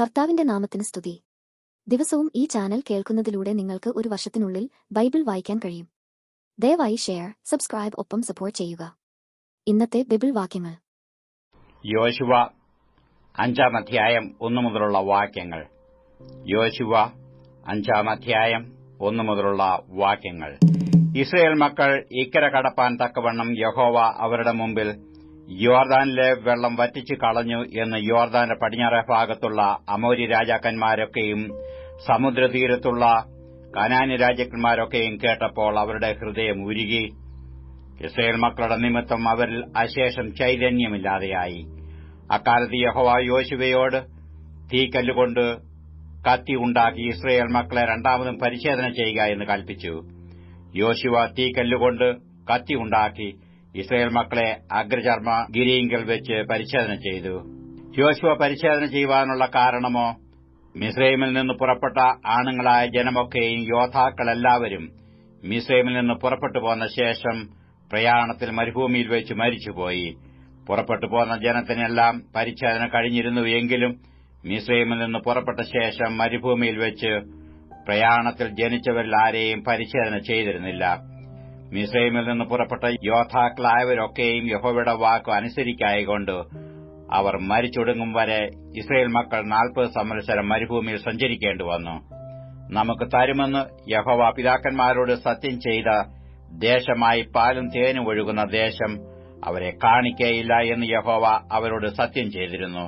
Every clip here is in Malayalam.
കർത്താവിന്റെ നാമത്തിന് സ്തുതി. ദിവസവും ഈ ചാനൽ കേൾക്കുന്നതിലൂടെ നിങ്ങൾക്ക് ഒരു വർഷത്തിനുള്ളിൽ ബൈബിൾ വായിക്കാൻ കഴിയും. ദയവായി ഷെയർ സബ്സ്ക്രൈബ് ഒപ്പം സപ്പോർട്ട് ചെയ്യുക. ഇന്നത്തെ ബൈബിൾ വാക്യങ്ങൾ. യോശുവ അഞ്ചാം അധ്യായം ഒന്നു മുതലുള്ള വാക്യങ്ങൾ. യോശുവ അഞ്ചാം അധ്യായം ഒന്നു മുതലുള്ള വാക്യങ്ങൾ. ഇസ്രയേൽ മക്കൾ ഇക്കര കടപ്പാൻ തക്കവണ്ണം യഹോവ അവരുടെ മുമ്പിൽ യോർദാനിലെ വെള്ളം വറ്റിച്ചു കളഞ്ഞു എന്ന് യോർദാന്റെ പടിഞ്ഞാറേ ഭാഗത്തുള്ള അമോരി രാജാക്കന്മാരൊക്കെയും സമുദ്രതീരത്തുള്ള കനാനി രാജാക്കന്മാരൊക്കെയും കേട്ടപ്പോൾ അവരുടെ ഹൃദയം ഉരുകി. ഇസ്രയേൽ മക്കളുടെ നിമിത്തം അവരിൽ അശേഷം ചൈതന്യമില്ലാതെയായി. അക്കാലത്ത് യഹോവ യോശുവയോട് തീക്കല്ലുകൊണ്ട് കത്തി ഉണ്ടാക്കി ഇസ്രയേൽ മക്കളെ രണ്ടാമതും പരിശോധന ചെയ്യുക എന്ന് കൽപ്പിച്ചു. യോശുവ തീക്കല്ലുകൊണ്ട് കത്തി ഉണ്ടാക്കി ഇസ്രയേൽ മക്കളെ അഗ്രചർമ്മ ഗിരിയിങ്കൽ വെച്ച് പരിശോധന ചെയ്തു. യോശുവ പരിശോധന ചെയ്യുവാനുള്ള കാരണമോ? മിസ്രൈമിൽ നിന്ന് പുറപ്പെട്ട ആണുങ്ങളായ ജനമൊക്കെയും യോദ്ധാക്കളെല്ലാവരും മിസ്രൈമിൽ നിന്ന് പുറപ്പെട്ടു പോന്ന ശേഷം പ്രയാണത്തിൽ മരുഭൂമിയിൽ വെച്ച് മരിച്ചുപോയി. പുറപ്പെട്ടു പോന്ന ജനത്തിനെല്ലാം പരിശോധന കഴിഞ്ഞിരുന്നു എങ്കിലും മിസ്രൈമിൽ നിന്ന് പുറപ്പെട്ട ശേഷം മരുഭൂമിയിൽ വെച്ച് പ്രയാണത്തിൽ ജനിച്ചവരിൽ ആരെയും പരിശോധന ചെയ്തിരുന്നില്ല. മിസ്രൈമിൽ നിന്ന് പുറപ്പെട്ട യോദ്ധാക്കളായവരൊക്കെയും യഹോവയുടെ വാക്കു അനുസരിക്കായകൊണ്ട് അവർ മരിച്ചൊടുങ്ങും വരെ ഇസ്രയേൽ മക്കൾ നാൽപ്പത് സംവത്സരം മരുഭൂമിയിൽ സഞ്ചരിക്കേണ്ടി വന്നു. നമുക്ക് തരുമെന്ന് യഹോവ പിതാക്കന്മാരോട് സത്യം ചെയ്ത ദേശമായി പാലും തേനും ഒഴുകുന്ന ദേശം അവരെ കാണിക്കയില്ല എന്ന് യഹോവ അവരോട് സത്യം ചെയ്തിരുന്നു.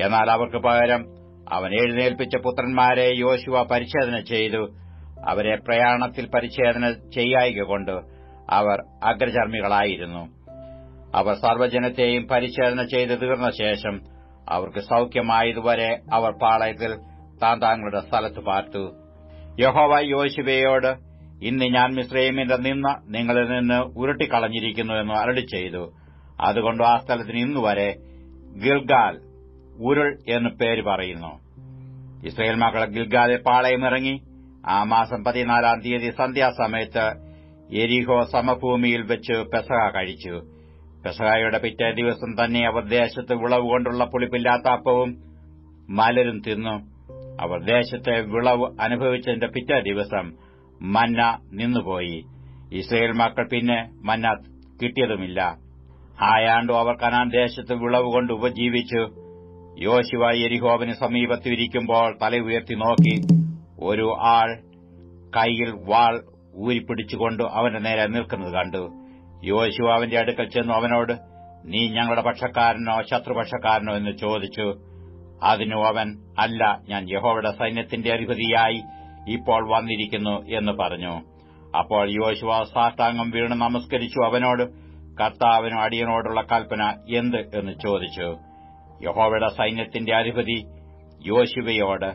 എന്നാൽ അവർക്ക് പകരം അവൻ എഴുന്നേൽപ്പിച്ച പുത്രന്മാരെ യോശുവ പരിച്ഛേദന ചെയ്തു. അവരെ പ്രയാണത്തിൽ പരിച്ഛേദന ചെയ്യായിക കൊണ്ട് അവർ അഗ്രചർമ്മികളായിരുന്നു. അവർ സർവജനത്തെയും പരിശോധന ചെയ്ത് തീർന്ന ശേഷം അവർക്ക് സൌഖ്യമായതുവരെ അവർ പാളയത്തിൽ താൻ താങ്കളുടെ സ്ഥലത്ത് പാർത്തു. യഹോവ യോശുവയോട് ഇന്ന് ഞാൻ മിശ്രൈമിന്റെ നിന്ന് നിങ്ങളിൽ നിന്ന് ഉരുട്ടിക്കളഞ്ഞിരിക്കുന്നു എന്ന് ചെയ്തു. അതുകൊണ്ട് ആ സ്ഥലത്തിന് ഇന്നു വരെ ഗിൽഗാൽ ഉരുൾ എന്ന് പേര് പറയുന്നു. ഇസ്രയേൽ മക്കൾ ഗിൽഗാലെ പാളയമിറങ്ങി ആ മാസം പതിനാലാം തീയതി സന്ധ്യാസമയത്ത് എരിഹോ സമഭൂമിയിൽ വെച്ച് പെസഹ കഴിച്ചു. പെസകായുടെ പിറ്റേ ദിവസം തന്നെ അവർ ദേശത്ത് വിളവ് കൊണ്ടുള്ള പുളിപ്പില്ലാത്ത അപ്പവും മലരും തിന്നു. അവർ ദേശത്തെ വിളവ് അനുഭവിച്ചതിന്റെ പിറ്റേ ദിവസം മന്ന നിന്നുപോയി. ഇസ്രയേൽ മക്കൾ പിന്നെ മന്ന കിട്ടിയതുമില്ല. ആയാണ്ടു അവർ കനാൻ ദേശത്ത് വിളവ് കൊണ്ട് ഉപജീവിച്ചു. യോശുവ എരിഹോവിന് സമീപത്തിരിക്കുമ്പോൾ തല ഉയർത്തി നോക്കി. ഒരു ആൾ കൈയിൽ വാൾ ഊരിപ്പിടിച്ചുകൊണ്ട് അവന്റെ നേരെ നിൽക്കുന്നത് കണ്ടു. യോശുവ അവന്റെ അടുക്കൽ ചെന്നു അവനോട് നീ ഞങ്ങളുടെ പക്ഷക്കാരനോ ശത്രുപക്ഷക്കാരനോ എന്ന് ചോദിച്ചു. അതിനു അവൻ അല്ല ഞാൻ യഹോവയുടെ സൈന്യത്തിന്റെ അധിപതിയായി ഇപ്പോൾ വന്നിരിക്കുന്നു എന്ന് പറഞ്ഞു. അപ്പോൾ യോശുവ സാഷ്ടാംഗം വീണ് നമസ്കരിച്ചു അവനോട് കർത്താവിനും അടിയനോടുള്ള കൽപ്പന എന്ത്? എന്ന് ചോദിച്ചു. യഹോവയുടെ സൈന്യത്തിന്റെ അധിപതി യോശുവയോട്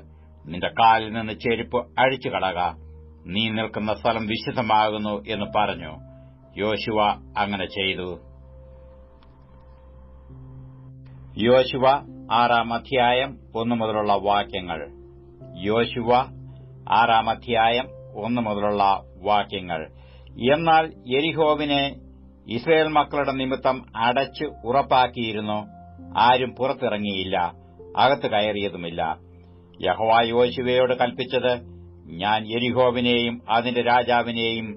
നിന്റെ കാലിൽ നിന്ന് ചെരുപ്പ് അഴിച്ചു കളക നീ നിൽക്കുന്ന സ്ഥലം വിശുദ്ധമാകുന്നു എന്ന് പറഞ്ഞു. യോശുവ അങ്ങനെ ചെയ്തു. യോശുവ ആറാം അധ്യായം ഒന്നു മുതലുള്ള വാക്യങ്ങൾ. യോശുവ ആറാം അധ്യായം ഒന്നു മുതലുള്ള വാക്യങ്ങൾ. എന്നാൽ എരിഹോവിനെ ഇസ്രയേൽ മക്കളുടെ നിമിത്തം അടച്ച് ഉറപ്പാക്കിയിരുന്നു. ആരും പുറത്തിറങ്ങിയില്ല. അകത്ത് കയറിയതുമില്ല. യഹോവ യോശുവയോട് കൽപ്പിച്ചത് ഞാൻ എരിഹോവിനെയും അതിന്റെ രാജാവിനെയും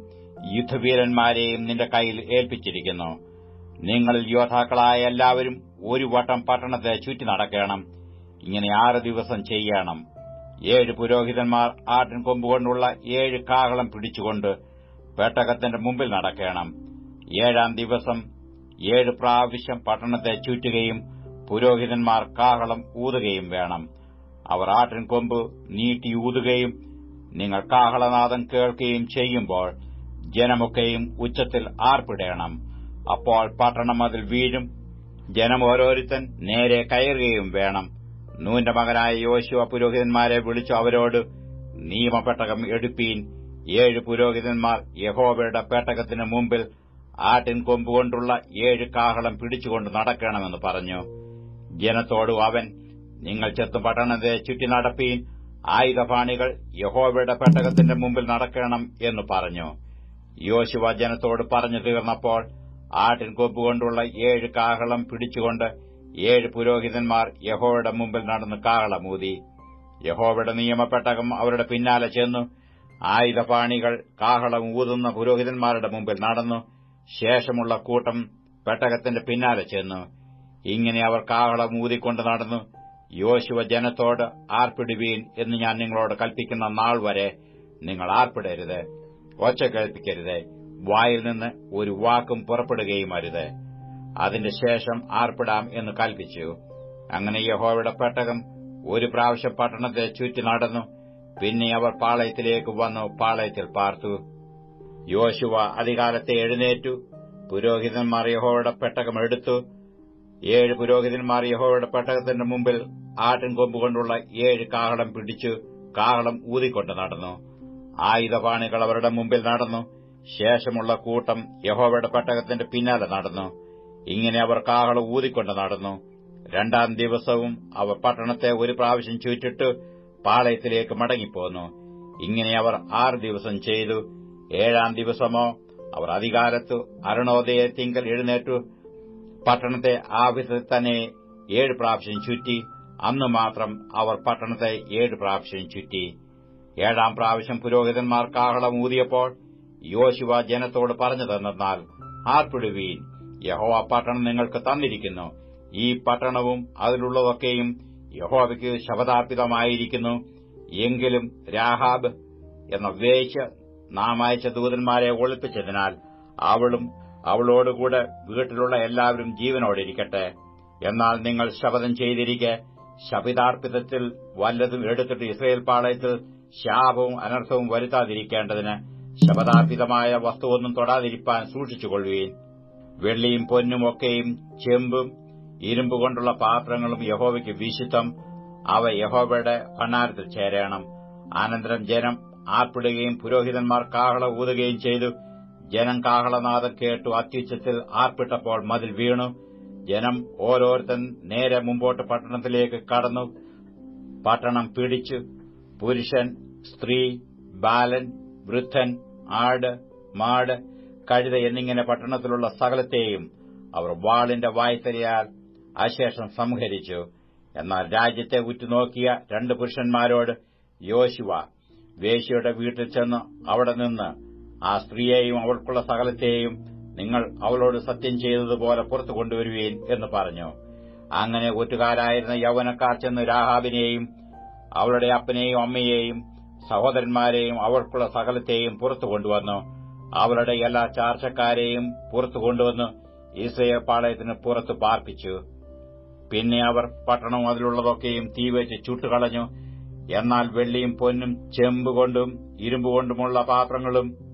യുദ്ധവീരന്മാരെയും നിന്റെ കയ്യിൽ ഏൽപ്പിച്ചിരിക്കുന്നു. നിങ്ങളിൽ യോദ്ധാക്കളായ എല്ലാവരും ഒരു വട്ടം പട്ടണത്തെ ചുറ്റി നടക്കണം. ഇങ്ങനെ ആറ് ദിവസം ചെയ്യണം. ഏഴ് പുരോഹിതന്മാർ ആട്ടിൻ കൊമ്പുകൊണ്ടുള്ള ഏഴ് കാഹളം പിടിച്ചുകൊണ്ട് പെട്ടകത്തിന്റെ മുമ്പിൽ നടക്കണം. ഏഴാം ദിവസം ഏഴ് പ്രാവശ്യം പട്ടണത്തെ ചുറ്റുകയും പുരോഹിതന്മാർ കാഹളം ഊതുകയും വേണം. അവർ ആട്ടിൻ കൊമ്പ് നീട്ടി ഊതുകയും നിങ്ങൾ കാഹളനാദം കേൾക്കുകയും ചെയ്യുമ്പോൾ ജനമൊക്കെയും ഉച്ചത്തിൽ ആർപ്പിടേണം. അപ്പോൾ പട്ടണം അതിൽ വീഴും. ജനം ഓരോരുത്തൻ നേരെ കയറുകയും വേണം. നൂന്റെ മകനായ യോശുവ പുരോഹിതന്മാരെ വിളിച്ചു അവരോട് നിയമപെട്ടകം എടുപ്പീൻ. ഏഴ് പുരോഹിതന്മാർ യഹോവയുടെ പേട്ടകത്തിന് മുമ്പിൽ ആട്ടിൻ കൊമ്പുകൊണ്ടുള്ള ഏഴ് കാഹളം പിടിച്ചുകൊണ്ട് നടക്കണമെന്ന് പറഞ്ഞു. ജനത്തോടു അവൻ നിങ്ങൾ ചെത്തു പട്ടണത്തെ ചുറ്റി നടപ്പീൻ. ആയുധപാണികൾ യഹോവയുടെ പെട്ടകത്തിന്റെ മുമ്പിൽ നടക്കണം എന്ന് പറഞ്ഞു. യോശുവ ജനത്തോട് പറഞ്ഞു തീർന്നപ്പോൾ ആട്ടിൻ കൊമ്പുകൊണ്ടുള്ള ഏഴ് കാഹളം പിടിച്ചുകൊണ്ട് ഏഴ് പുരോഹിതന്മാർ യഹോവയുടെ മുമ്പിൽ നടന്ന് കാഹളമൂതി യഹോവയുടെ നിയമപ്പെട്ടകം അവരുടെ പിന്നാലെ ചെന്നു. ആയുധപാണികൾ കാഹളം ഊതുന്ന പുരോഹിതന്മാരുടെ മുമ്പിൽ നടന്നു. ശേഷമുള്ള കൂട്ടം പെട്ടകത്തിന്റെ പിന്നാലെ ചെന്നു. ഇങ്ങനെ അവർ കാഹളം ഊതിക്കൊണ്ട് നടന്നു. യോശുവ ജനത്തോട് ആർപ്പിടുവീൻ എന്ന് ഞാൻ നിങ്ങളോട് കൽപ്പിക്കുന്ന നാൾ വരെ നിങ്ങൾ ആർപ്പിടരുത്. ഒച്ച കേൾപ്പിക്കരുത്. വായിൽ നിന്ന് ഒരു വാക്കും പുറപ്പെടുകയും അരുത്. അതിന്റെ ശേഷം ആർപ്പിടാം എന്ന് കൽപ്പിച്ചു. അങ്ങനെ യഹോവയുടെ പെട്ടകം ഒരു പ്രാവശ്യം പട്ടണത്തെ ചുറ്റി നടന്നു. പിന്നെ അവർ പാളയത്തിലേക്ക് വന്നു പാളയത്തിൽ പാർത്തു. യോശുവ അധികാലത്തെ എഴുന്നേറ്റു. പുരോഹിതന്മാർ യഹോവയുടെ പെട്ടകം എടുത്തു. ഏഴ് പുരോഹിതന്മാർ യഹോയുടെ പെട്ടകത്തിന്റെ മുമ്പിൽ ആട്ടിൻകൊമ്പ് കൊണ്ടുള്ള ഏഴ് കാഹളം പിടിച്ചു കാഹളം ഊതിക്കൊണ്ട് നടന്നു. ആയുധപാണികൾ അവരുടെ മുമ്പിൽ നടന്നു. ശേഷമുള്ള കൂട്ടം യഹോവയുടെ പെട്ടകത്തിന്റെ പിന്നാലെ നടന്നു. ഇങ്ങനെ അവർ കാഹളം ഊതിക്കൊണ്ട് നടന്നു. രണ്ടാം ദിവസവും അവർ പട്ടണത്തെ ഒരു പ്രാവശ്യം ചുറ്റിട്ട് പാളയത്തിലേക്ക് മടങ്ങിപ്പോന്നു. ഇങ്ങനെ അവർ ആറ് ദിവസം ചെയ്തു. ഏഴാം ദിവസമോ അവർ അധികാലത്തു അരുണോദയത്തിങ്കൽ എഴുന്നേറ്റു. പട്ടണത്തെ ആ വിധത്തിൽ തന്നെ ഏഴ് പ്രാവശ്യം ചുറ്റി അന്ന് മാത്രം അവർ പട്ടണത്തെ ഏഴ് പ്രാവശ്യം ചുറ്റി. ഏഴാം പ്രാവശ്യം പുരോഹിതന്മാർ കാഹളം ഊതിയപ്പോൾ യോശുവ ജനത്തോട് പറഞ്ഞതെന്നാൽ ആർപ്പിടുവീൻ യഹോവ പട്ടണം നിങ്ങൾക്ക് തന്നിരിക്കുന്നു. ഈ പട്ടണവും അതിലുള്ളതൊക്കെയും യഹോവയ്ക്ക് ശപഥാർപ്പിതമായിരിക്കുന്നു. എങ്കിലും രാഹാബ് എന്ന വേശ്യ നാം അയച്ച ദൂതന്മാരെ ഒളിപ്പിച്ചതിനാൽ അവളും അവളോടുകൂടെ വീട്ടിലുള്ള എല്ലാവരും ജീവനോടിരിക്കട്ടെ. എന്നാൽ നിങ്ങൾ ശപഥം ചെയ്തിരിക്കെ ശപിതാർപ്പിതത്തിൽ വല്ലതും എടുത്തിട്ട് ഇസ്രയേൽ പാളയത്തിൽ ശാപവും അനർത്ഥവും വരുത്താതിരിക്കേണ്ടതിന് ശപഥാർപ്പിതമായ വസ്തുവൊന്നും തൊടാതിരിപ്പാൻ സൂക്ഷിച്ചുകൊള്ളുകയും വെള്ളിയും പൊന്നും ഒക്കെയും ചെമ്പും ഇരുമ്പ് കൊണ്ടുള്ള പാത്രങ്ങളും യഹോവയ്ക്ക് വിശുദ്ധം. അവ യഹോവയുടെ ഭണ്ണാരത്തിൽ ചേരണം. അനന്തരം ജനം ആർപ്പിടുകയും പുരോഹിതന്മാർ കാഹള ഊതുകയും ചെയ്തു. ജനം കാഹളനാദം കേട്ടു അത്യുച്ചത്തിൽ ആർപ്പിട്ടപ്പോൾ മതിൽ വീണു. ജനം ഓരോരുത്തൻ നേരെ മുമ്പോട്ട് പട്ടണത്തിലേക്ക് കടന്നു. പട്ടണം പിടിച്ചു. പുരുഷൻ സ്ത്രീ ബാലൻ വൃദ്ധൻ ആട് മാട് കഴുത എന്നിങ്ങനെ പട്ടണത്തിലുള്ള സകലത്തെയും അവർ വാളിന്റെ വായ്ത്തലയാൽ അശേഷം സംഹരിച്ചു. എന്നാൽ രാജ്യത്തെ ഉറ്റുനോക്കിയ രണ്ട് പുരുഷന്മാരോട് യോശുവ വേശിയുടെ വീട്ടിൽ ചെന്ന് അവിടെ നിന്ന് ആ സ്ത്രീയെയും അവൾക്കുള്ള സകലത്തെയും നിങ്ങൾ അവളോട് സത്യം ചെയ്തതുപോലെ പുറത്തു കൊണ്ടുവരുവീൻ എന്ന് പറഞ്ഞു. അങ്ങനെ ഒറ്റുകാരായിരുന്ന യൗവനക്കാർ ചെന്ന് രാഹാബിനെയും അവളുടെ അപ്പനെയും അമ്മയെയും സഹോദരന്മാരെയും അവൾക്കുള്ള സകലത്തെയും പുറത്തു കൊണ്ടുവന്നു. അവളുടെ എല്ലാ ചാർച്ചക്കാരെയും പുറത്തു കൊണ്ടുവന്നു ഈസയ പാളയത്തിന് പുറത്ത് പാർപ്പിച്ചു. പിന്നെ അവർ പട്ടണവും അതിലുള്ളതൊക്കെയും തീവച്ച് ചുട്ടുകളഞ്ഞു. എന്നാൽ വെള്ളിയും പൊന്നും ചെമ്പുകൊണ്ടും ഇരുമ്പുകൊണ്ടുമുള്ള പാത്രങ്ങളും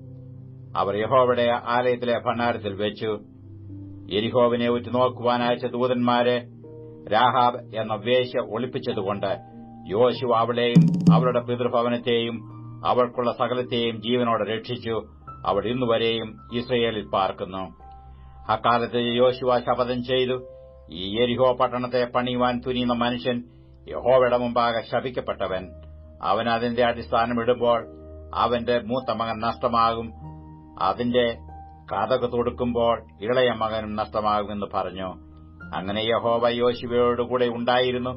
അവർ യഹോവയുടെ ആലയത്തിലെ ഭണ്ഡാരത്തിൽ വെച്ചു. എരിഹോവിനെ ഉറ്റുനോക്കുവാൻ അയച്ച ദൂതന്മാരെ രാഹാബ് എന്ന വേശ്യ ഒളിപ്പിച്ചതുകൊണ്ട് യോശു അവളെയും അവളുടെ പിതൃഭവനത്തെയും അവൾക്കുള്ള സകലത്തെയും ജീവനോടെ രക്ഷിച്ചു. അവൾ ഇന്നുവരെയും ഇസ്രയേലിൽ പാർക്കുന്നു. അക്കാലത്ത് യോശുവ ശപഥം ചെയ്തു. ഈ എരിഹോ പട്ടണത്തെ പണിയുവാൻ തുനിയുന്ന മനുഷ്യൻ യഹോവയുടെ മുമ്പാകെ ശപിക്കപ്പെട്ടവൻ. അവൻ അതിന്റെ അടിസ്ഥാനം ഇടുമ്പോൾ അവന്റെ മൂത്ത മകൻ നഷ്ടമാകും. അതിന്റെ കഥക് തൊടുക്കുമ്പോൾ ഇളയ മകനും നഷ്ടമാകുമെന്ന് പറഞ്ഞു. അങ്ങനെ യഹോവ യോശുവയോടുകൂടെ ഉണ്ടായിരുന്നു.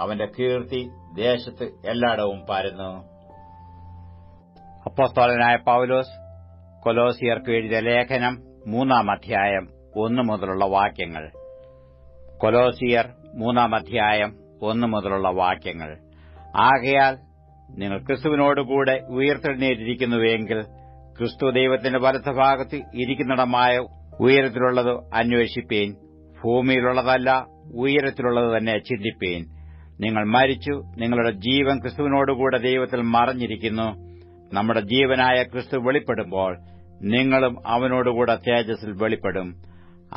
അവന്റെ കീർത്തി ദേശത്ത് എല്ലായിടവും പരന്നു. അപ്പോസ്തോലനായ പൌലോസ് കൊലോസിയർക്ക് എഴുതിയ ലേഖനം മൂന്നാം അധ്യായം ഒന്നു മുതലുള്ള വാക്യങ്ങൾ. കൊലോസിയർ മൂന്നാം അധ്യായം ഒന്നു മുതലുള്ള വാക്യങ്ങൾ. ആകയാൽ നിങ്ങൾ ക്രിസ്തുവിനോടുകൂടെ ഉയർത്തെഴുന്നേറ്റിരിക്കുന്നുവെങ്കിൽ ക്രിസ്തു ദൈവത്തിന്റെ വലത്തുഭാഗത്ത് ഇരിക്കുന്നിടമായ ഉയരത്തിലുള്ളത് അന്വേഷിപ്പേൻ ഭൂമിയിലുള്ളതല്ല ഉയരത്തിലുള്ളത് തന്നെ ചിന്തിപ്പേൻ. നിങ്ങൾ മരിച്ചു നിങ്ങളുടെ ജീവൻ ക്രിസ്തുവിനോടുകൂടെ ദൈവത്തിൽ മറഞ്ഞിരിക്കുന്നു. നമ്മുടെ ജീവനായ ക്രിസ്തു വെളിപ്പെടുമ്പോൾ നിങ്ങളും അവനോടുകൂടെ തേജസ്സിൽ വെളിപ്പെടും.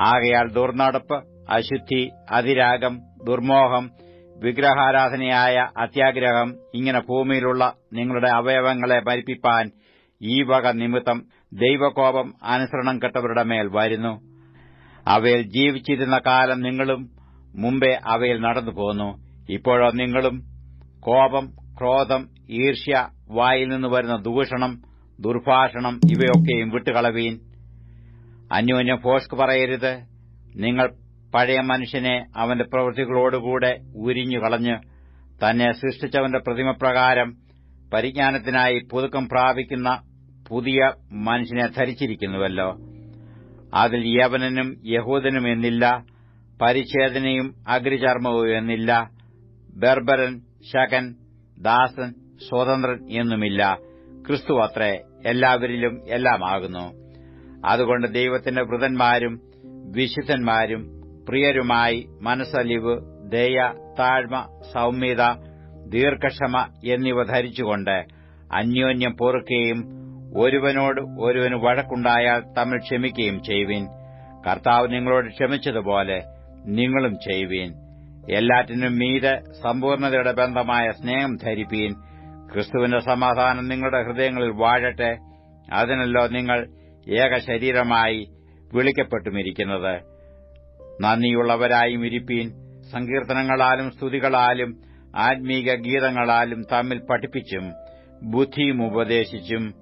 ആകയാൽ ദുർനടപ്പ് അശുദ്ധി അതിരാഗം ദുർമോഹം വിഗ്രഹാരാധനയായ അത്യാഗ്രഹം ഇങ്ങനെ ഭൂമിയിലുള്ള നിങ്ങളുടെ അവയവങ്ങളെ മരിപ്പിപ്പാൻ ഈ വക നിമിത്തം ദൈവകോപം അനുസരണം കെട്ടവരുടെ മേൽ വരുന്നു. അവയിൽ ജീവിച്ചിരുന്ന കാലം നിങ്ങളും മുമ്പേ അവയിൽ നടന്നു പോന്നു. ഇപ്പോഴോ നിങ്ങളും കോപം ക്രോധം ഈർഷ്യ വായിൽ നിന്ന് വരുന്ന ദൂഷണം ദുർഭാഷണം ഇവയൊക്കെയും വിട്ടുകളവീൻ. അന്യോന്യം ഫോസ്ക് പറയരുത്. നിങ്ങൾ പഴയ മനുഷ്യനെ അവന്റെ പ്രവൃത്തികളോടുകൂടെ ഉരിഞ്ഞു കളഞ്ഞ് തന്നെ സൃഷ്ടിച്ചവന്റെ പ്രതിമപ്രകാരം പരിജ്ഞാനത്തിനായി പുതുക്കം പ്രാപിക്കുന്ന പുതിയ മനുഷ്യനെ ധരിച്ചിരിക്കുന്നുവല്ലോ. അതിൽ യവനനും യഹൂദനും എന്നില്ല പരിച്ഛേദനയും അഗ്രിചർമ്മവും എന്നില്ല ബർബരൻ ശകൻ ദാസൻ സ്വതന്ത്രൻ എന്നുമില്ല. ക്രിസ്തു അത്രേ എല്ലാവരിലും എല്ലാമാകുന്നു. അതുകൊണ്ട് ദൈവത്തിന്റെ വൃതന്മാരും വിശുദ്ധന്മാരും പ്രിയരുമായി മനസ്സലിവ് ദയ താഴ്മ സൌമ്യത ദീർഘക്ഷമ എന്നിവ ധരിച്ചുകൊണ്ട് അന്യോന്യം പൊറുക്കുകയും ഒരുവനോട് ഒരുവന് വഴക്കുണ്ടായാൽ തമ്മിൽ ക്ഷമിക്കുകയും ചെയ്യുവിൻ. കർത്താവ് നിങ്ങളോട് ക്ഷമിച്ചതുപോലെ നിങ്ങളും ചെയ്യുവീൻ. എല്ലാറ്റിനും മീതെ സമ്പൂർണതയുടെ ബന്ധമായ സ്നേഹം ധരിപ്പീൻ. ക്രിസ്തുവിന്റെ സമാധാനം നിങ്ങളുടെ ഹൃദയങ്ങളിൽ വാഴട്ടെ. അതിനല്ലോ നിങ്ങൾ ഏക ശരീരമായി വിളിക്കപ്പെട്ടുമിരിക്കുന്നത്. നന്ദിയുള്ളവരായും ഇരിപ്പീൻ. സങ്കീർത്തനങ്ങളാലും സ്തുതികളാലും ആത്മീക ഗീതങ്ങളാലും തമ്മിൽ പഠിപ്പിച്ചും ബുദ്ധിയും ഉപദേശിച്ചും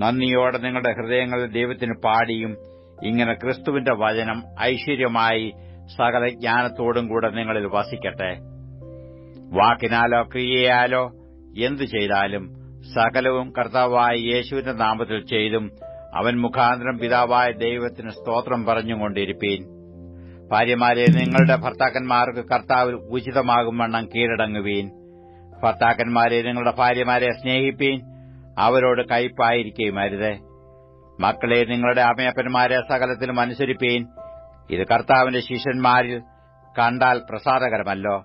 നന്ദിയോടെ നിങ്ങളുടെ ഹൃദയങ്ങളിൽ ദൈവത്തിന് പാടിയും. ഇങ്ങനെ ക്രിസ്തുവിന്റെ വചനം ഐശ്വര്യമായി സകല ജ്ഞാനത്തോടും കൂടെ നിങ്ങളിൽ വസിക്കട്ടെ. വാക്കിനാലോ ക്രിയയാലോ എന്തു ചെയ്താലും സകലവും കർത്താവായ യേശുവിന്റെ നാമത്തിൽ ചെയ്തും അവൻ മുഖാന്തരം പിതാവായ ദൈവത്തിന് സ്തോത്രം പറഞ്ഞുകൊണ്ടിരിപ്പീൻ. ഭാര്യമാരെ നിങ്ങളുടെ ഭർത്താക്കന്മാർക്ക് കർത്താവിൽ ഉചിതമാകും വണ്ണം കീഴടങ്ങുവീൻ. ഭർത്താക്കന്മാരെ നിങ്ങളുടെ ഭാര്യമാരെ സ്നേഹിപ്പീൻ. അവരോട് കയ്പായിരിക്കുകയും മക്കളെ നിങ്ങളുടെ അമ്മയപ്പന്മാരെ സകലത്തിലും അനുസരിപ്പീൻ. ഇത് കർത്താവിന്റെ ശിഷ്യന്മാരിൽ കണ്ടാൽ പ്രസാദകരമല്ലോ.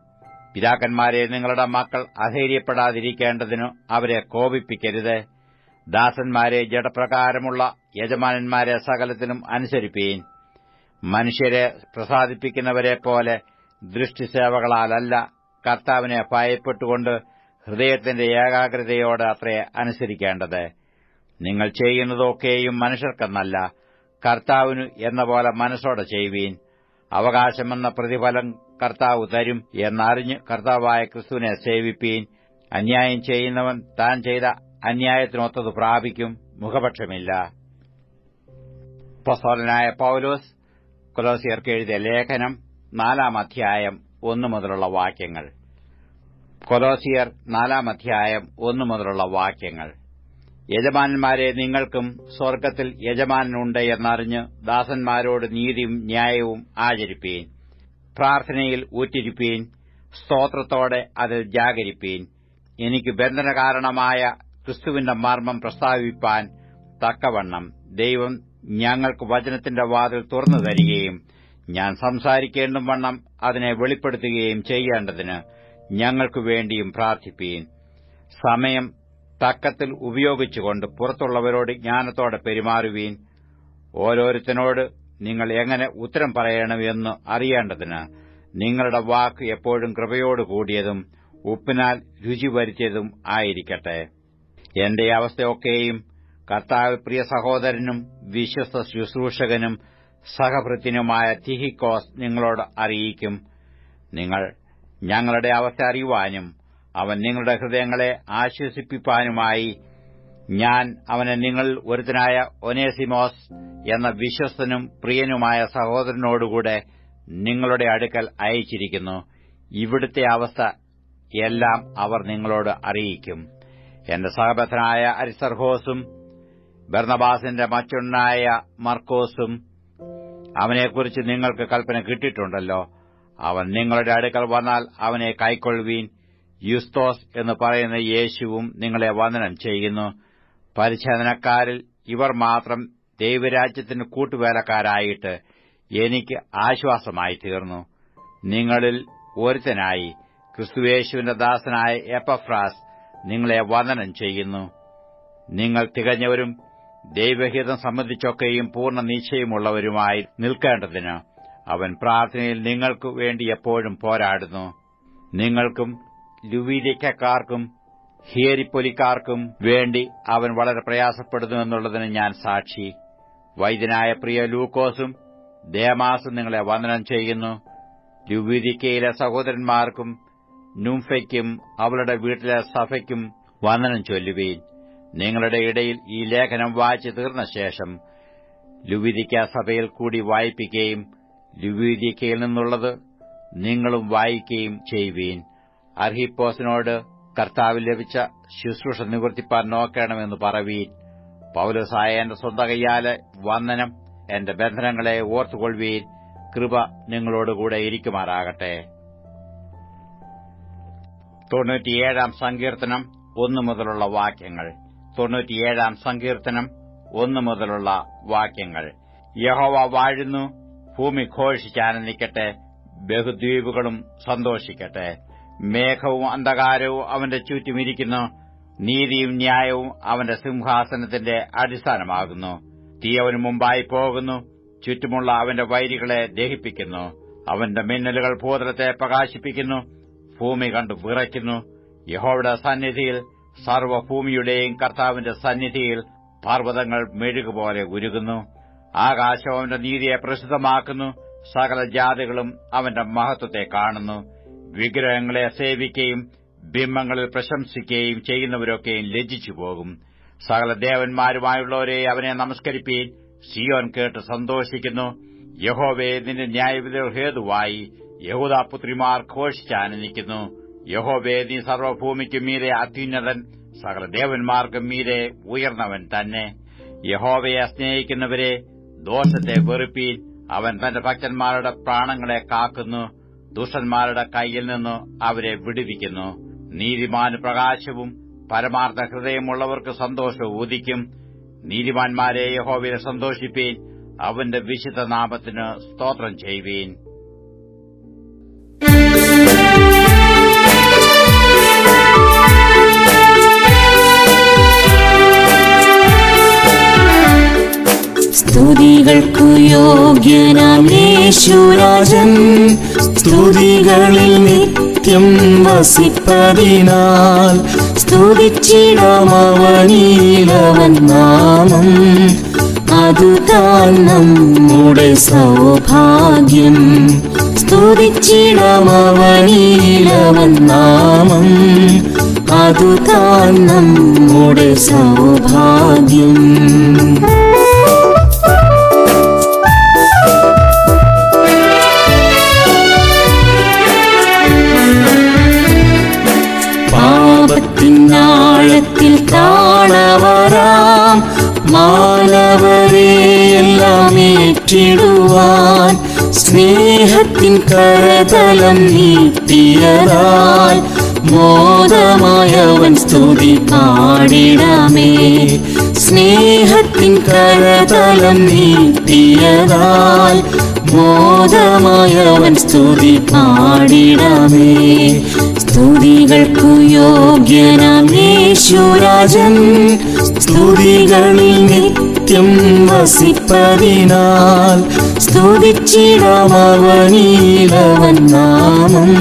പിതാക്കന്മാരെ നിങ്ങളുടെ മക്കൾ അധൈര്യപ്പെടാതിരിക്കേണ്ടതിനു അവരെ കോപിപ്പിക്കരുത്. ദാസന്മാരെ ജഡപ്രകാരമുള്ള യജമാനന്മാരെ സകലത്തിലും അനുസരിപ്പീൻ. മനുഷ്യരെ പ്രസാദിപ്പിക്കുന്നവരെ പോലെ ദൃഷ്ടിസേവകളാലല്ല കർത്താവിനെ ഭയപ്പെട്ടുകൊണ്ട് ഹൃദയത്തിന്റെ ഏകാഗ്രതയോടെ അത്രേ അനുസരിക്കേണ്ടത്. നിങ്ങൾ ചെയ്യുന്നതൊക്കെയും മനുഷ്യർക്കെന്നല്ല കർത്താവിനു എന്ന പോലെ മനസ്സോടെ ചെയ്യുവീൻ. അവകാശമെന്ന പ്രതിഫലം കർത്താവ് തരും എന്നറിഞ്ഞ് കർത്താവായ ക്രിസ്തുവിനെ സേവിപ്പീൻ. അന്യായം ചെയ്യുന്നവൻ താൻ ചെയ്ത അന്യായത്തിനൊത്തത് പ്രാപിക്കും മുഖപക്ഷമില്ല. പ്രസോലനായ പൌലോസ് കൊലോസിയർക്ക് എഴുതിയ ലേഖനം നാലാം അധ്യായം ഒന്നു മുതലുള്ള വാക്യങ്ങൾ. കൊലോസിയർ നാലാം അധ്യായം ഒന്നു മുതലുള്ള വാക്യങ്ങൾ. യജമാനന്മാരെ നിങ്ങൾക്കും സ്വർഗത്തിൽ യജമാനുണ്ട് എന്നറിഞ്ഞ് ദാസന്മാരോട് നീതിയും ന്യായവും ആചരിപ്പീൻ. പ്രാർത്ഥനയിൽ ഊറ്റിരിപ്പീൻ. സ്തോത്രത്തോടെ അതിൽ ജാഗരിപ്പീൻ. എനിക്ക് ബന്ധനകാരണമായ ക്രിസ്തുവിന്റെ മർമ്മം പ്രസ്താവിപ്പാൻ തക്കവണ്ണം ദൈവം ഞങ്ങൾക്ക് വചനത്തിന്റെ വാതിൽ തുറന്നു തരികയും ഞാൻ സംസാരിക്കേണ്ടും വണ്ണം അതിനെ വെളിപ്പെടുത്തുകയും ചെയ്യേണ്ടതിന് ഞങ്ങൾക്കു വേണ്ടിയും പ്രാർത്ഥിപ്പീൻ. സമയം തക്കത്തിൽ ഉപയോഗിച്ചുകൊണ്ട് പുറത്തുള്ളവരോട് ജ്ഞാനത്തോടെ പെരുമാറുവീൻ. ഓരോരുത്തരോട് നിങ്ങൾ എങ്ങനെ ഉത്തരം പറയണമെന്ന് അറിയേണ്ടതിന് നിങ്ങളുടെ വാക്ക് എപ്പോഴും കൃപയോട് കൂടിയതും ഉപ്പിനാൽ രുചി വരുത്തിയതും ആയിരിക്കട്ടെ. എന്റെ അവസ്ഥയൊക്കെയും കർത്താവ് പ്രിയ സഹോദരനും വിശ്വസ്ത ശുശ്രൂഷകനും സഹഭൃത്തിനുമായ തിഹിക്കോസ് നിങ്ങളോട് അറിയിക്കും. നിങ്ങൾ ഞങ്ങളുടെ അവസ്ഥ അറിയുവാനും അവൻ നിങ്ങളുടെ ഹൃദയങ്ങളെ ആശ്വസിപ്പിപ്പാനുമായി ഞാൻ അവനെ നിങ്ങൾ ഒരുത്തനായ ഒനേസിമോസ് എന്ന വിശ്വസ്തനും പ്രിയനുമായ സഹോദരനോടുകൂടെ നിങ്ങളുടെ അടുക്കൽ അയച്ചിരിക്കുന്നു. ഇവിടുത്തെ അവസ്ഥ എല്ലാം അവർ നിങ്ങളോട് അറിയിക്കും. എന്റെ സഹബദ്ധനായ അരിസർഹോസും ബർണബാസിന്റെ മറ്റൊന്നായ മർക്കോസും അവനെക്കുറിച്ച് നിങ്ങൾക്ക് കൽപ്പന കിട്ടിയിട്ടുണ്ടല്ലോ. അവൻ നിങ്ങളുടെ അടുക്കൽ വന്നാൽ അവനെ കൈക്കൊള്ളുവീൻ. യുസ്തോസ് എന്ന് പറയുന്ന യേശുവും നിങ്ങളെ വന്ദനം ചെയ്യുന്നു. പരിച്ഛേദനക്കാരിൽ ഇവർ മാത്രം ദൈവരാജ്യത്തിന് കൂട്ടുവേലക്കാരായിട്ട് എനിക്ക് ആശ്വാസമായി തീർന്നു. നിങ്ങളിൽ ഒരുത്തനായി ക്രിസ്തുവേശുവിന്റെ ദാസനായ എപ്പഫ്രാസ് നിങ്ങളെ വന്ദനം ചെയ്യുന്നു. നിങ്ങൾ തികഞ്ഞവരും ദൈവഹിതം സംബന്ധിച്ചൊക്കെയും പൂർണ നിശ്ചയമുള്ളവരുമായി നിൽക്കേണ്ടതിന് അവൻ പ്രാർത്ഥനയിൽ നിങ്ങൾക്കു വേണ്ടി എപ്പോഴും പോരാടുന്നു. നിങ്ങൾക്കും ലുവീരിക്കക്കാർക്കും ഹിയരിപ്പൊലിക്കാർക്കും വേണ്ടി അവൻ വളരെ പ്രയാസപ്പെടുന്നു എന്നുള്ളതിന് ഞാൻ സാക്ഷി. വൈദ്യനായ പ്രിയ ലൂക്കോസും ദേമാസും നിങ്ങളെ വന്ദനം ചെയ്യുന്നു. ലുവീരിക്കയിലെ സഹോദരന്മാർക്കും നുംഫയ്ക്കും അവളുടെ വീട്ടിലെ സഭയ്ക്കും വന്ദനം ചൊല്ലുവീൻ. നിങ്ങളുടെ ഇടയിൽ ഈ ലേഖനം വായിച്ചു തീർന്ന ശേഷം ലുവിദിക്ക സഭയിൽ കൂടി വായിപ്പിക്കുകയും ലുവീദിക്കയിൽ നിന്നുള്ളത് നിങ്ങളും വായിക്കുകയും ചെയ്യുവീൻ. അർഹിപ്പോസിനോട് കർത്താവിൽ ലഭിച്ച ശുശ്രൂഷ നിവർത്തിപ്പാൻ നോക്കണമെന്ന് പറവീൻ പൌലസായ എന്റെ സ്വന്തം കയ്യാലെ വന്ദനം എന്റെ ബന്ധനങ്ങളെ ഓർത്തുകൊള്ളുവീൻ. കൃപ നിങ്ങളോടുകൂടെ ഇരിക്കുമാറാകട്ടെ. തൊണ്ണൂറ്റിയേഴാം സങ്കീർത്തനം ഒന്നു മുതലുള്ള വാക്യങ്ങൾ. തൊണ്ണൂറ്റിയേഴാം സങ്കീർത്തനം ഒന്നു മുതലുള്ള വാക്യങ്ങൾ. യഹോവ വാഴുന്നു ഭൂമി ഘോഷിച്ചാനന്ദിക്കട്ടെ ബഹുദ്വീപുകളും സന്തോഷിക്കട്ടെ. മേഘവും അന്ധകാരവും അവന്റെ ചുറ്റുമിരിക്കുന്നു നീതിയും ന്യായവും അവന്റെ സിംഹാസനത്തിന്റെ അടിസ്ഥാനമാകുന്നു. തീ അവന് മുമ്പായി പോകുന്നു. ചുറ്റുമുള്ള അവന്റെ വൈരികളെ ദഹിപ്പിക്കുന്നു. അവന്റെ മിന്നലുകൾ ഭൂതലത്തെ പ്രകാശിപ്പിക്കുന്നു. ഭൂമി കണ്ടു വിറയ്ക്കുന്നു. യഹോയുടെ സന്നിധിയിൽ സർവഭൂമിയുടെയും കർത്താവിന്റെ സന്നിധിയിൽ പർവതങ്ങൾ മെഴുകുപോലെ ഉരുകുന്നു. ആകാശം അവന്റെ നീതിയെ പ്രസിദ്ധമാക്കുന്നു. സകല ജാതികളും അവന്റെ മഹത്വത്തെ കാണുന്നു. വിഗ്രഹങ്ങളെ സേവിക്കുകയും ബിംബങ്ങളിൽ പ്രശംസിക്കുകയും ചെയ്യുന്നവരൊക്കെയും ലജ്ജിച്ചു പോകും സകല ദേവന്മാരുമായുള്ളവരെ അവനെ നമസ്കരിപ്പീൻ സിയോൻ കേട്ട് സന്തോഷിക്കുന്നു. യഹോവയെ നിന്റെ ന്യായവിധികൾ ഹേതുവായി. യഹൂദാപുത്രിമാർ ഘോഷിച്ചാനന്ദിക്കുന്നു. യഹോവേ നീ സർവഭൂമിക്കും മീരെ അത്യുന്നതൻ സകല ദേവന്മാർക്കും മീരെ ഉയർന്നവൻ തന്നെ. യഹോവയെ സ്നേഹിക്കുന്നവരെ ദോഷത്തെ വെറുപ്പീൻ അവൻ തന്റെ ഭക്തന്മാരുടെ പ്രാണങ്ങളെ കാക്കുന്നു ദുഷ്ടന്മാരുടെ കൈയിൽ നിന്ന് അവരെ വിടുവിക്കുന്നു. നീതിമാന് പ്രകാശവും പരമാർത്ഥ ഹൃദയമുള്ളവർക്ക് സന്തോഷവും ഉദിക്കും നീതിമാന്മാരെ യഹോവയെ സന്തോഷിപ്പീൻ അവന്റെ വിശുദ്ധ നാമത്തിന് സ്തോത്രം ചെയ്യുവീൻ സ്തുതികൾക്കു യോഗ്യനാം സ്തുതികളിൽ നിത്യം വസിപ്പതിനാൽ സ്തുതിച്ചിടാമവനീലവൻ നാമം. അതുതാൻ നമ്മുടെ സൗഭാഗ്യം. സ്തുതിച്ചിടാമവനീലവൻ നാമം. അതുതാൻ നമ്മുടെ സൗഭാഗ്യം. ഏറ്റിടുവാൻ സ്നേഹത്തിൻ കരതലം നീട്ടിയതാൽ മോദമായവൻ സ്തുതി പാടിടമേ. സ്നേഹത്തിൻ കരതലം നീട്ടിയതാൽ മോദമായവൻ സ്തുതി പാടിടമേ. സ്തുതികൾക്കു യോഗ്യനാം യേശുരാജൻ സ്തുതികളിൽ നിത്യം വസിപ്പതിനാൽ സ്തുതിച്ചിടാമവനീലവൻ നാമം.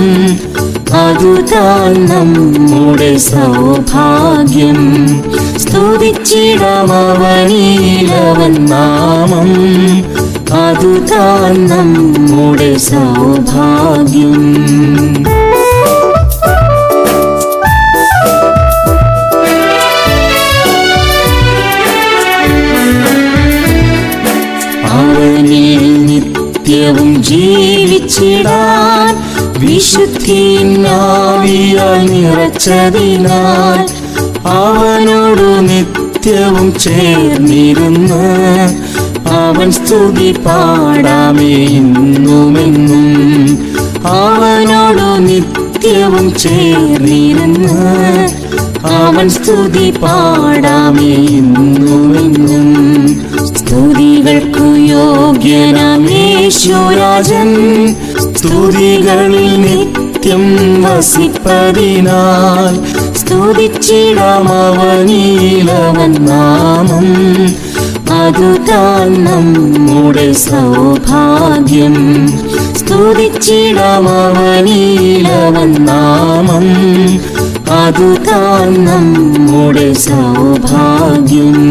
അതുതാൻ നമ്മുടെ സൗഭാഗ്യം. സ്തുതിച്ചിടാമവനീലവൻ നാമം. അതുതാൻ നമ്മുടെ സൗഭാഗ്യം. ജീവിച്ചിടാൻ വിശുദ്ധിനാവിയാൽ നിറച്ചതിനാൽ അവനോടു നിത്യവും ചേർന്നിരുന്നു അവൻ സ്തുതി പാടാമേ ഇന്നുമെന്നും. അവനോടു നിത്യവും ചേർന്നിരുന്ന് അവൻ സ്തുതി പാടാമേ ഇന്നുമെന്നും. സ്തുതികൾക്കു യോഗ്യനാം യേശുരാജൻ സ്തുതികളിൽ നിത്യം വസിപ്പതിനാൽ സ്തുതിച്ചിടാമവനീലവൻ നാമം അതുതാൻ നമ്മുടെ സൗഭാഗ്യം. സ്തുതിച്ചിടാമവനീലവൻ നാമം അതുതാൻ നമ്മുടെ സൗഭാഗ്യം.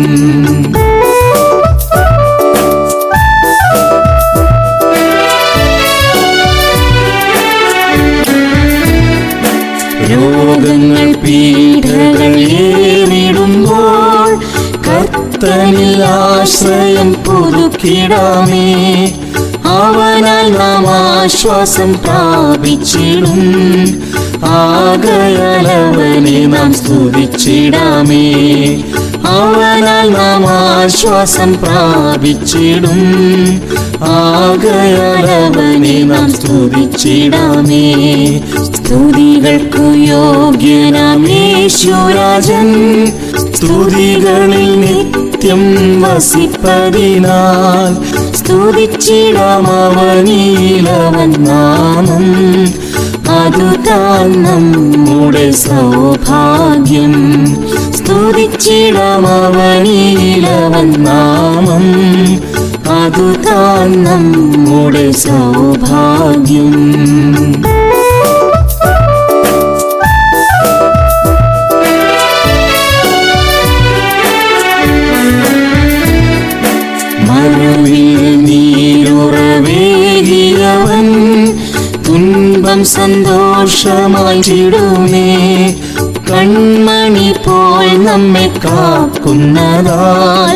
കർത്തനിൽ അവനാൽ നാം ആശ്വാസം പ്രാപിച്ചിടും. ആകയാലവനെ നാം സ്തുതിച്ചിടാമേ. അവനാൽ നാം ആശ്വാസം പ്രാപിച്ചിടും. ആകയാലവനെ നാം സ്തുതിച്ചിടാമേ. സ്തുതികൾക്കു യോഗ്യനാം യേശുരാജൻ സ്തുതികളിൽ നിത്യം വസിപ്പതിനാൽ സ്തുതിച്ചിടാമവനീലവൻ നാമം. അതു താൻ നമ്മുടെ സൗഭാഗ്യം സ്തുതിച്ചിടാമവനീലവൻ നാമം. അതു താൻ നമ്മുടെ സൗഭാഗ്യം. തുன்பം സന്തോഷമായിടുമേ കൺമണി പോൽ നമ്മെ കാക്കുന്നതാൽ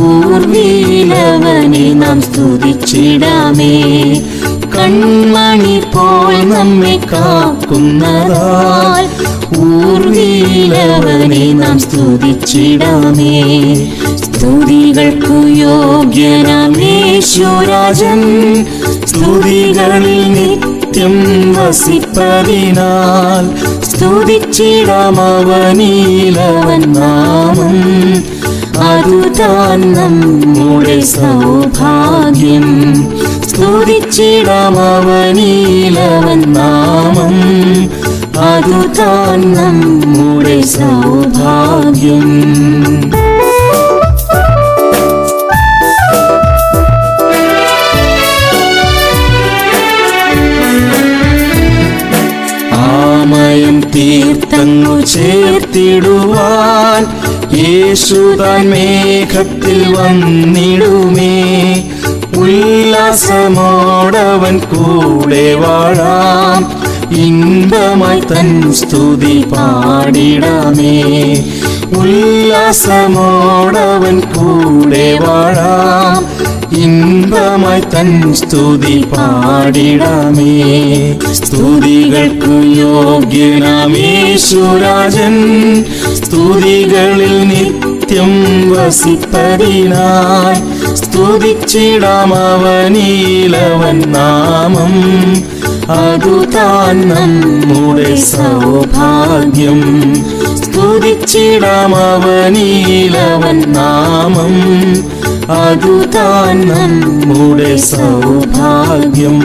ഊർവീലവനെ നാം സ്തുതിച്ചിടാമേ. കൺമണി പോൽ നമ്മെ കാക്കുന്നതാൽ ഊർവീലവനെ നാം സ്തുതിച്ചിടാമേ. സ്തുതികൾക്കു യോഗ്യനാം യേശുരാജൻ സ്തുതികളിൽ നിത്യം വസിപ്പതിനാൽ സ്തുതിച്ചിടാമവനീലവൻ നാമം അതു താൻ നമ്മുടെ സൗഭാഗ്യം സ്തുതിച്ചിടാമവനീലവൻ നാമം അതു താൻ നമ്മുടെ സൗഭാഗ്യം ആമയം യേശുതാൻ മേഘത്തിൽ വന്നിടുമേ. ഉല്ലാസമോടവൻ കൂടെ വാഴാം. ഇമ്പമായി തൻ സ്തുതി പാടിടമേ. ഉല്ലാസമോടവൻ കൂടെ വാഴാം. ഇമ്പമായി തൻ സ്തുതി പാടിടാമേ. സ്തുതികൾക്ക് യോഗ്യനാമേശുരാജൻ. സ്തുതികളിൽ നിത്യം വസിപ്പതിനായി. സ്തുതിച്ചിടാമവനീലവൻ നാമം. അതു താൻ നമ്മുടെ സൗഭാഗ്യം. സ്തുതിച്ചിടാമവനീലവൻ നാമം. അതു താൻ നമ്മുടെ സൗഭാഗ്യം.